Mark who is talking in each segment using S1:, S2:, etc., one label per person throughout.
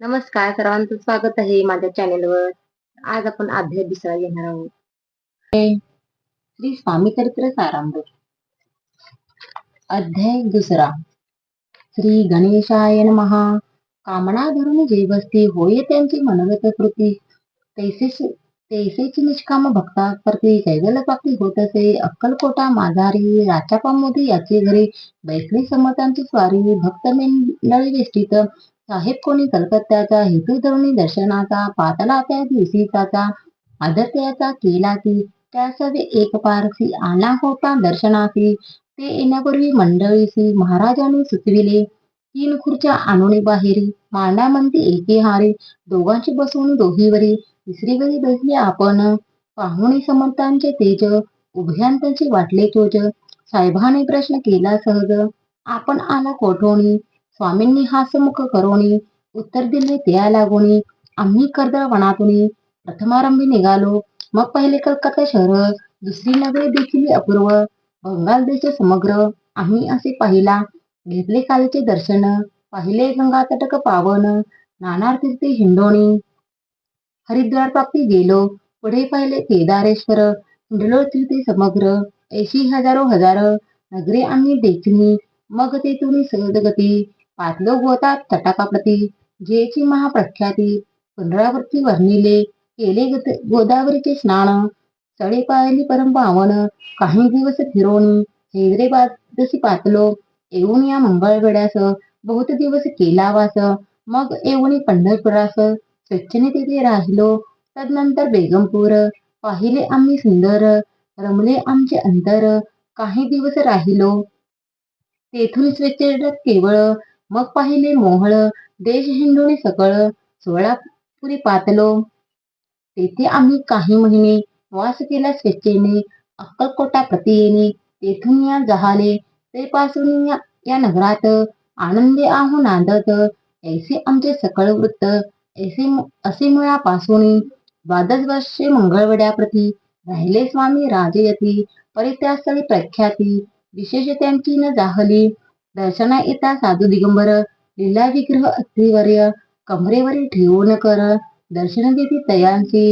S1: नमस्कार सर्वांचं स्वागत आहे माझ्या चॅनेलवर. आज आपण अध्याय दिसायला घेणार आहोत. श्री स्वामी चरित्र सारामृत अध्याय दुसरा. श्री गणेशायन महा कामना धरून जे बसती होय त्यांची मनगत कृती. तैसेच तैसेची निष्काम भक्ता प्रती कैवल प्राप्ती होत असे. अक्कलकोटा माझारी राचा मोदी याचे घरी. बैसली समतांची स्वारी. भक्त मंडळी वेष्टीत. साहेब कोणी कलकत्त्याचा हेतू दर्शनाचा पातला त्या दिवशीचा आदत्याचा केला की त्यासवे एक पारसी आला होता दर्शनासी. ते येण्यापूर्वी मंडळीसी महाराजांनी सुचविले तीन खुर्च्या आणून बाहेरी मांडा म्हणती एके हारी दोघांची बसून दोहीवरी तिसरीवरी बसले आपण पाहुणे समर्थांचे तेज उभयांतचे वाटले चोज साहेबाने प्रश्न केला सहज आपण आला कोठोणी? स्वामींनी हासमुख करोणी उत्तर दिले त्या लागोणी आम्ही कर्दळ वनातून प्रथमारंभी निघालो. मग पहिले कलकत्ता शहर दुसरी नगरे देखील अपूर्व बंगाल देश समग्र आम्ही असे पाहिला. घेतले कालचे दर्शन पाहिले गंगा तटक पावन नानार्थी हिंडोणी हरिद्वार प्राप्ती गेलो पुढे पाहिले केदारेश्वर हिंडलो तीर्थी समग्र ऐशी हजारो हजार नगरे आम्ही देखणी मग तेथून सहदगती गती पातलो गोता तटाकाप्रती जेची महाप्रख्याती पुनरावृत्ती वर्णिले केले गोदावरीचे स्नान सळे पायली परम पावन काही दिवस फिरोनी हैदराबादशी पातलो येऊन या मंगळवेड्यास बहुत दिवस केला वास मग येऊन पंढरपुरास स्वच्छने तिथे राहिलो तदनंतर बेगमपूर पाहिले आम्ही सुंदर रमले आमचे अंतर काही दिवस राहिलो तेथून स्वच्छ केवळ मग पाहिले मोहळ देश हिंडून सकळ सोळापुरी पातलो. तेथे आम्ही काही महिने वास केला स्वेच्छेने अक्कलकोटा प्रति येणे तेथून या जहाले ते पासून या नगरात आनंदे आहो नांदत ऐसे आमचे सकळ वृत्त ऐसे असे मुळापासून द्वादश वर्षे मंगळवड्याप्रती राहिले स्वामी राजयती परित्यास्थळी प्रख्याती विशेष त्यांची न जाहली दर्शना येता साधू दिगंबर लीला विग्रह अत्रिवर्य कमरेवर ठेवून कर दर्शन देती तयांशी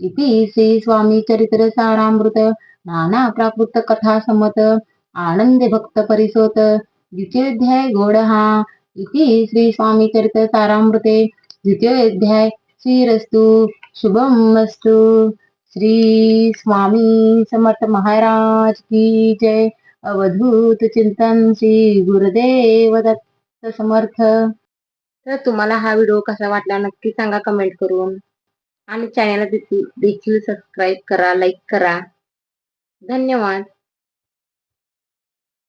S1: इति श्री स्वामी चरित्र सारामृत नाना प्राकृत कथा समत आनंद भक्त परिसोत द्वितीयोध्याय गोड हा. इति श्री स्वामी चरित्र सारामृते द्वितीयोध्याय श्रीरस्तु. शुभमस्तु श्री स्वामी समर्थ महाराज की जय. अवधूत चिंतन श्री गुरुदेव दत्त समर्थ. तर तुम्हाला हा व्हिडिओ कसा वाटला नक्की सांगा कमेंट करून. आणि चॅनलला देखील सबस्क्राईब करा लाईक करा. धन्यवाद.